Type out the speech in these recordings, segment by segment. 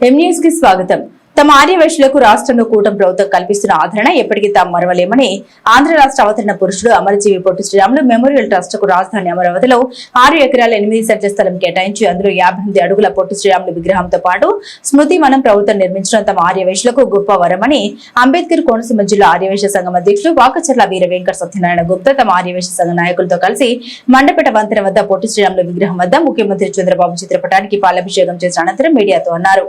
ఎం కి స్వాగతం. తమ ఆర్యవైశ్యులకు రాష్ట్రంలో కూటమి ప్రభుత్వం కల్పిస్తున్న ఆదరణ ఎప్పటికీ తాము మరవలేమని ఆంధ్ర రాష్ట్ర అవతరణ పురుషుడు అమరజీవి పొట్టి శ్రీరాములు మెమోరియల్ ట్రస్ట్కు రాజధాని అమరావతిలో ఆరు ఎకరాల ఎనిమిది సెంటర్ స్థలం కేటాయించి అందులో యాభై ఎనిమిది అడుగుల పొట్టి శ్రీరాములు విగ్రహంతో పాటు స్మృతి మనం ప్రభుత్వం నిర్మించడం తమ ఆర్యవైశ్యులకు గొప్ప వరమని అంబేద్కర్ కోనసీమ జిల్లా ఆర్యవైశ్య సంఘం అధ్యక్షులు వాకచర్ల వీర వెంకట సత్యనారాయణ గుప్తా తమ ఆర్యవేశ సంఘ నాయకులతో కలిసి మండపేట వంతెన వద్ద పొట్టి శ్రీరాములు విగ్రహం వద్ద ముఖ్యమంత్రి చంద్రబాబు చిత్రపటానికి పాలాభిషేకం చేసిన అనంతరం మీడియాతో అన్నారు.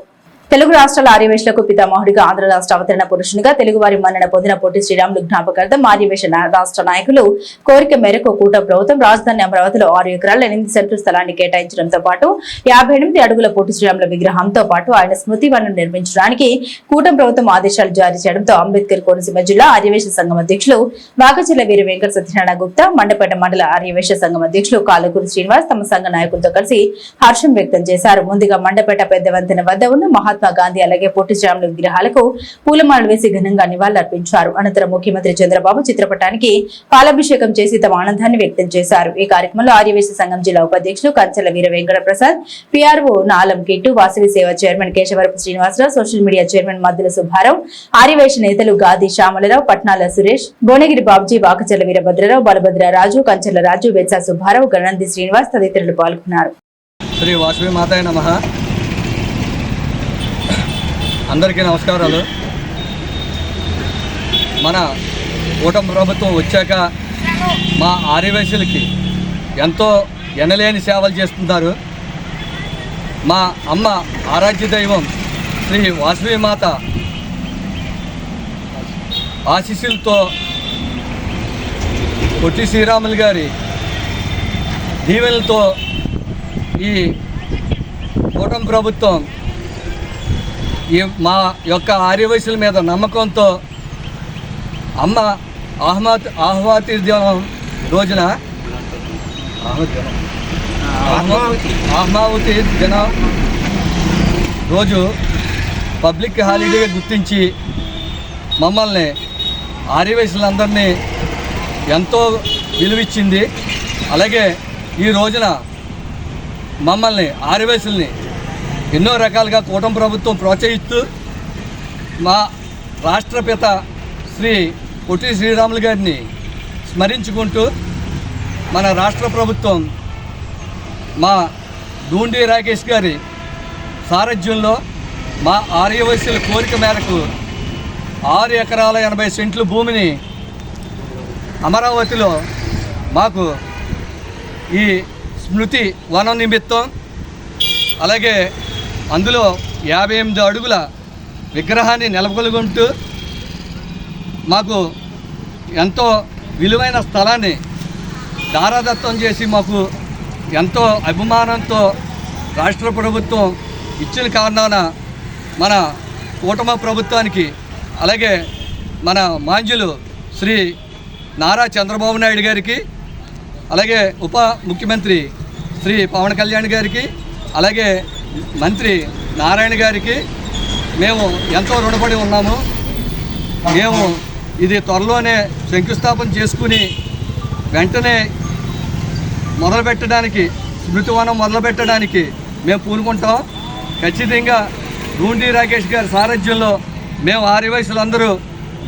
తెలుగు రాష్ట్రాల ఆర్యవేశలకు పితామహుడిగా ఆంధ్ర రాష్ట్ర అవతరణ పురుషునిగా తెలుగువారి మన్నన పొందిన పొట్టి శ్రీరాములు జ్ఞాపకార్థం ఆర్యవేశ రాష్ట్ర నాయకులు కోరిక మేరకు కూట ప్రభుత్వం రాజధాని అమరావతిలో ఆరు ఎకరాల ఎనిమిది సెంట్లు స్థలాన్ని కేటాయించడంతో పాటు యాభై ఎనిమిది అడుగుల పొట్టి శ్రీరాముల విగ్రహంతో పాటు ఆయన స్మృతి వనం నిర్మించడానికి కూటమి ప్రభుత్వం ఆదేశాలు జారీ చేయడంతో అంబేద్కర్ కోనసీమ జిల్లా ఆర్యవేశ సంఘం అధ్యక్షులు వాకచిల్ల వీర వెంకట సత్యనారాయణ గుప్తా మండపేట మండల ఆర్యవేశ సంఘం అధ్యక్షులు కాలకూరి శ్రీనివాస్ తమ సంఘ నాయకులతో కలిసి హర్షం వ్యక్తం చేశారు. ముందుగా మండపేట పెద్ద వంతెన వద్ద ఉన్న మహాత్మా గాంధీ అలాగే పొట్టి శ్రీరాములు విగ్రహాలకు పూలమాలలు వేసి ఘనంగా నివాళులర్పించారు. అనంతరం ముఖ్యమంత్రి చంద్రబాబు చిత్రపటానికి పాలాభిషేకం చేసి తమ ఆనందాన్ని వ్యక్తం చేశారు. ఈ కార్యక్రమంలో ఆర్యవేశ సంఘం జిల్లా ఉపాధ్యక్షులు కంచెల వీర వెంకట ప్రసాద్ పిఆర్ఓ నాలం కిట్టు వాసవి సేవ chairman Keshavarapu Srinivasarao social media chairman Maddula Subbarao Aryavysya నేతలు గాది శ్యామలరావు పట్నాల సురేష్ భువనగిరి బాబుజీ వాకచర్ల వీరభద్రరావు బలభద్ర రాజు కంచెల రాజు వెచ్చా సుబ్బారావు గణంది శ్రీనివాస్ తదితరులు పాల్గొన్నారు. శ్రీ వాసవి మాతాయ నమ. అందరికీ నమస్కారాలు. మన కూటమి ప్రభుత్వం వచ్చాక మా ఆర్యవేశులకి ఎంతో ఎనలేని సేవలు చేస్తున్నారు. మా అమ్మ ఆరాధ్య దైవం శ్రీ వాసవి మాత ఆశీస్సులతో పొట్టి శ్రీరాములు గారి దీవెనలతో ఈ కూటమి ప్రభుత్వం ఈ మా యొక్క ఆర్యవయసుల మీద నమ్మకంతో అమ్మ ఆహ్మాత్ ఆహ్వాతి దినం రోజున ఆహ్మావతి ఆహ్మావతి దినం రోజు పబ్లిక్ హాలిడేగా గుర్తించి మమ్మల్ని ఆర్యవయసులందరినీ ఎంతో విలువిచ్చింది. అలాగే ఈ రోజున మమ్మల్ని ఆర్యవయసుల్ని ఎన్నో రకాలుగా కూటమి ప్రభుత్వం ప్రోత్సహిస్తూ మా రాష్ట్రపిత శ్రీ పొట్టి శ్రీరాములు గారిని స్మరించుకుంటూ మన రాష్ట్ర ప్రభుత్వం మా డూండి రాకేష్ గారి సారథ్యంలో మా ఆర్యవైశ్యుల కోరిక మేరకు ఆరు ఎకరాల ఎనభై సెంట్లు భూమిని అమరావతిలో మాకు ఈ స్మృతి వనం నిమిత్తం అలాగే అందులో యాభై ఎనిమిది అడుగుల విగ్రహాన్ని నెలకొల్గొంటూ మాకు ఎంతో విలువైన స్థలాన్ని దారాదత్తం చేసి మాకు ఎంతో అభిమానంతో రాష్ట్ర ప్రభుత్వం ఇచ్చిన కారణాన మన కూటమి ప్రభుత్వానికి అలాగే మన మాంజులు శ్రీ నారా చంద్రబాబు నాయుడు గారికి అలాగే ఉప ముఖ్యమంత్రి శ్రీ పవన్ కళ్యాణ్ గారికి అలాగే మంత్రి నారాయణ గారికి మేము ఎంతో రుణపడి ఉన్నాము. మేము ఇది త్వరలోనే శంకుస్థాపన చేసుకుని వెంటనే మొదలుపెట్టడానికి స్మృతివనం మొదలుపెట్టడానికి మేము పూనుకుంటాం. ఖచ్చితంగా రూండి రాకేష్ గారి సారథ్యంలో మేము ఆరు వయసులందరూ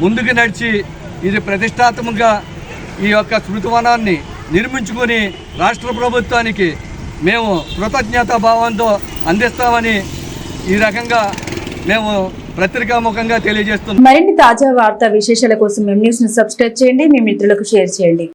ముందుకు నడిచి ఇది ప్రతిష్టాత్మకంగా ఈ యొక్క స్మృతివనాన్ని నిర్మించుకొని రాష్ట్ర ప్రభుత్వానికి మేము కృతజ్ఞతా భావంతో అందిస్తామని ఈ రకంగా మేము పత్రికాముఖంగా తెలియజేస్తున్నాం. మరిన్ని తాజా వార్తా విశేషాల కోసం మేము న్యూస్ను సబ్స్క్రైబ్ చేయండి. మీ మిత్రులకు షేర్ చేయండి.